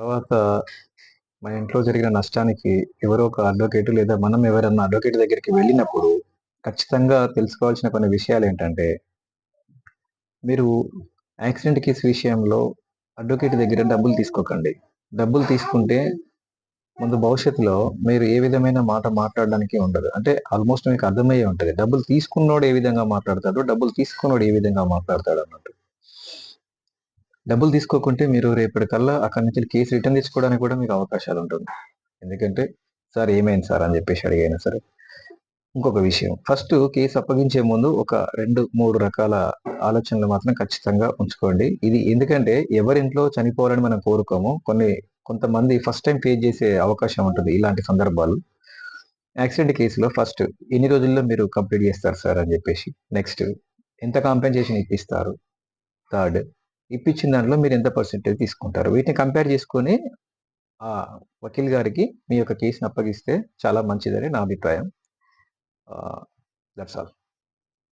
తర్వాత మన ఇంట్లో జరిగిన నష్టానికి ఎవరో ఒక అడ్వకేట్ లేదా మనం ఎవరన్నా అడ్వకేట్ దగ్గరికి వెళ్ళినప్పుడు ఖచ్చితంగా తెలుసుకోవాల్సిన కొన్ని విషయాలు ఏంటంటే మీరు యాక్సిడెంట్ కేసు విషయంలో అడ్వకేట్ దగ్గర డబ్బులు తీసుకోకండి. డబ్బులు తీసుకుంటే ముందు భవిష్యత్తులో మీరు ఏ విధమైన మాట మాట్లాడడానికి ఉండదు. అంటే ఆల్మోస్ట్ మీకు అర్థమయ్యే ఉంటుంది. డబ్బులు తీసుకున్నోడు ఏ విధంగా మాట్లాడతాడు? డబ్బులు తీసుకున్నోడు ఏ విధంగా మాట్లాడతాడు అన్నట్టు. డబ్బులు తీసుకోకుంటే మీరు రేపటికల్లా అక్కడి నుంచి కేసు రిటర్న్ తీసుకోవడానికి కూడా మీకు అవకాశాలు ఉంటుంది. ఎందుకంటే సార్ ఏమైంది సార్? అని చెప్పేసి అడిగైనా సరే. ఇంకొక విషయం. ఫస్ట్ కేసు అప్పగించే ముందు ఒక రెండు మూడు రకాల ఆలోచనలు మాత్రం ఖచ్చితంగా ఉంచుకోండి. ఇది ఎందుకంటే ఎవరింట్లో చనిపోవాలని మనం కోరుకోము. కొన్ని కొంతమంది ఫస్ట్ టైం ఫేస్ చేసే అవకాశం ఉంటుంది ఇలాంటి సందర్భాలు. యాక్సిడెంట్ కేసులో ఫస్ట్ ఎన్ని రోజుల్లో మీరు కంప్లీట్ చేస్తారు సార్? అని చెప్పేసి. నెక్స్ట్ ఎంత కాంపెన్సేషన్ ఇప్పిస్తారు? థర్డ్ ఇప్పించిన దాంట్లో మీరు ఎంత పర్సెంటేజ్ తీసుకుంటారు? వీటిని కంపేర్ చేసుకొని ఆ వకీల్ గారికి మీ యొక్క కేసుని అప్పగిస్తే చాలా మంచిదని నా అభిప్రాయం. That's all